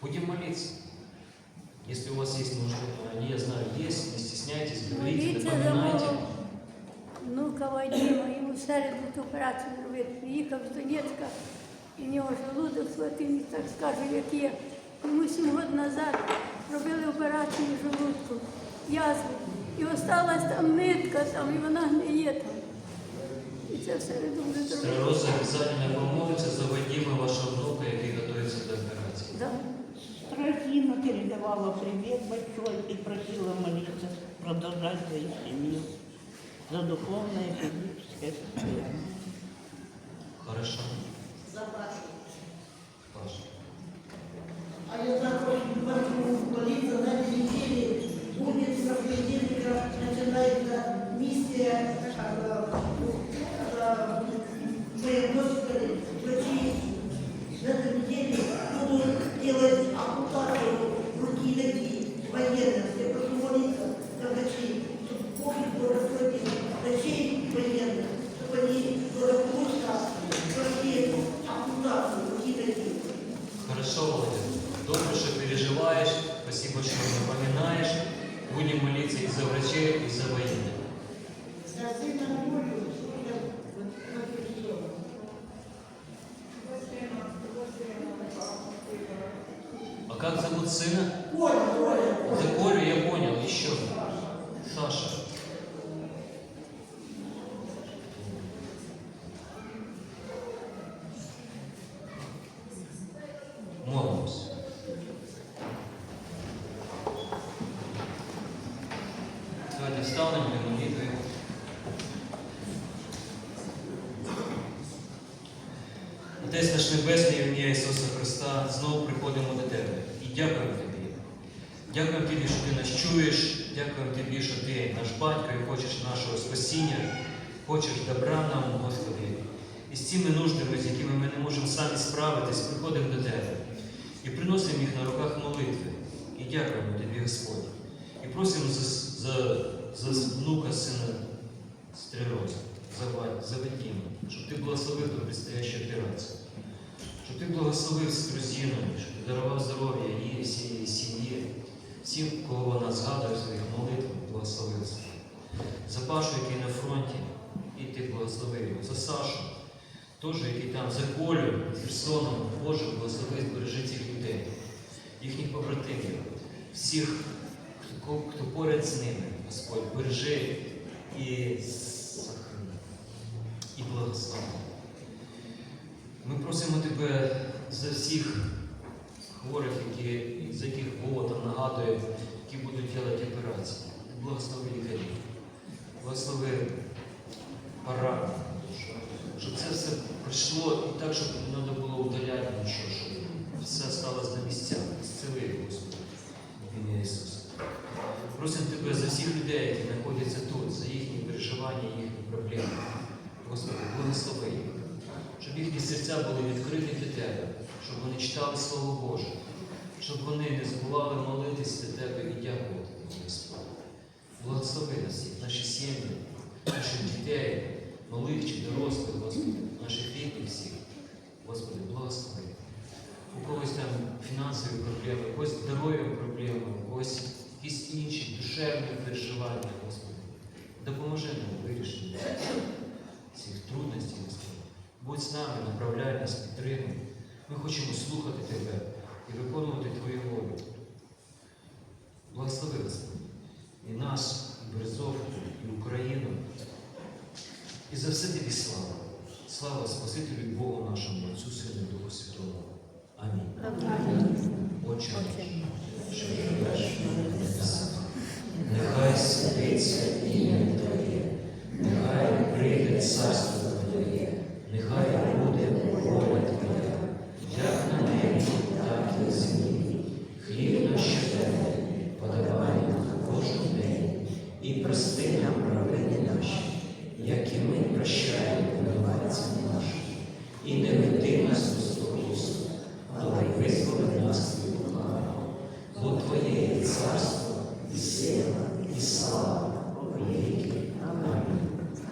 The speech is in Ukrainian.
Будем молиться. Если у вас есть нужды, они, я знаю, есть, не стесняйтесь, говорите, напоминайте. внука Вадима, йому середу операцію зробити. Приїхав з Донецька, і в нього желудок схватив, так скажу, як є. Йому сім років назад робили операцію желудку, язви. І осталась там нитка, там, і вона гниє там. І це в середу буде передавала привет большой и просила молиться, продолжать за их семью, за духовное и физическое состояние. Хорошо. Паша. А я також бачу, молиться на неділі, буде з понедельника починається місія е, переживаєш. Спасибо, що напоминаєш. Будем молиться и за врачей, и за военных. А как зовут сына? Коля, Коля, За Колю я понял, еще. Саша. Давайте встанемо для молитви. Отець наш Небесний, ім'я Ісуса Христа, знову приходимо до Тебе і дякуємо Тобі. Дякуємо Тобі, що Ти нас чуєш, дякуємо Тобі, що Ти наш батько і хочеш нашого спасіння, хочеш добра нам, Господи. І з цими нуждами, з якими ми не можемо самі справитись, приходимо до Тебе і приносимо їх на руках молитви. І дякуємо Тобі, Господь. І просимо за, за, за внука сина Стрироза, за, за Вадима, щоб ти благословив до предстоящої операції. Щоб ти благословив з друзинами, щоб ти дарував здоров'я їй, всієї сім'ї, всім, кого вона згадує своїх молитвах, благословив. За Пашу, який на фронті, і ти благословив його. За Сашу, теж, який там, за Колю, Херсоном, Боже, благослови, збережи цих людей, їхніх побратимів, всіх, хто, поряд з ними, Господь, бережи і сохрани, і благослови. Ми просимо Тебе за всіх хворих, які, за яких Вова там нагадує, які будуть робити операції. Благослови лікарів, благослови парад, щоб це все пройшло і так, щоб не треба було удаляти нічого, щоб все сталося на місцях. Зцели, Господи, в ім'я Ісуса. Просимо Тебе за всіх людей, які знаходяться тут, за їхні переживання, їхні проблеми. Господи, благослови їх щоб їхні серця були відкриті для Тебе, щоб вони читали Слово Боже, щоб вони не забували молитись для Тебе і дякувати Тобі, Господь. Благослови нас наші сім'ї, наших дітей, малих чи дорослих, Господи, наших рідних всіх. Господи, благослови. У когось там фінансові проблеми, у когось здоров'я проблеми, у когось якісь інші душевні переживання, Господи. Допоможи нам у вирішенні цих трудностей, Господи. Будь з нами, направляй нас, підтримуй. Ми хочемо слухати Тебе і виконувати Твою волю. Благослови Господь і нас, і Березов, і Україну. І за все тобі слава. Слава Спасителю і Богу нашому, Отцю Сину, Духу Святому. Амінь. Амінь. Отче. in pristine health.